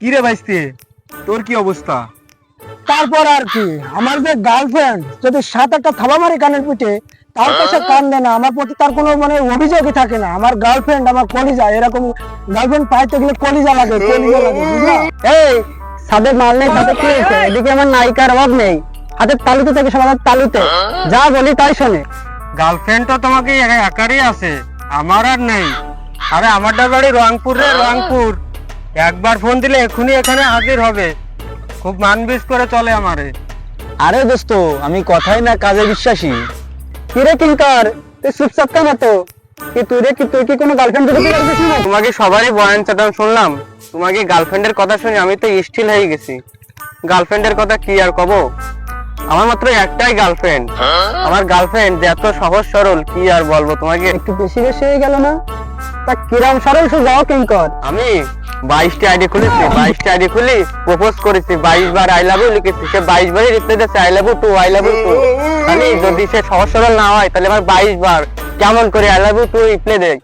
কি রে ভাইস্তে? তোর কি অবস্থা? তারপর আর কি আমার যে গার্লফ্রেন্ড যদি সাত একটা থাবা মারি কানের পিঠে তার কাছে কান দেয় না আমার প্রতি তার কোনো মানে অভিযোগই থাকে না। আমার গার্লফ্রেন্ড আমার কলিজা এরকম গার্লফ্রেন্ড পাইতে গেলে কলিজা লাগে কলিজা লাগে বুঝলা? এই সাদের মাল নেই তাতে কি হয়েছে? এদিকে আমার নায়িকার অভাব নেই। হাতের তালুতে থেকে সব আমার তালুতে। যা বলি তাই শোনে। গার্লফ্রেন্ড তো তোমাকে একা- একারই আছে আমার আর নেই। আরে আমারটা বাড়ি রংপুর রে রংপুর। একবার ফোন দিলে এখনই এখানে হাজির হবে। খুব মানবিস করে চলে আমারে। আরে দোস্ত আমি কথাই না কাজে বিশ্বাসী। কিরে কিঙ্কার তুই চুপচাপ কেন তো কি তুই রে কি তুই কি কোনো গার্লফ্রেন্ড দেখতে পারছিস না তোমাকে সবারই বয়ান চাটান শুনলাম। তোমাকে গার্লফ্রেন্ডের কথা শুনে আমি তো স্টিল হয়ে গেছি। গার্লফ্রেন্ডের কথা কি আর কব? আমার মাত্র একটাই গার্লফ্রেন্ড আমার গার্লফ্রেন্ড যে এত সহজ সরল কি আর বলব তোমাকে? একটু বেশি বেশি হয়ে গেল না? তা কিরাম সরল সে যাও কিঙ্কর। আমি বাইশটি আইডি খুলেছি, বাইশটি আইডি খুলি প্রপোজ করেছি, বাইশ বার আই লাভ ইউ লিখেছি, সে বাইশ বারই রিপ্লাই দিচ্ছে I love you too I love you too আমি যদি সে সহজ সরল না হয়, তাহলে আমার বাইশ বার। কেমন করে I love you too reply দেয়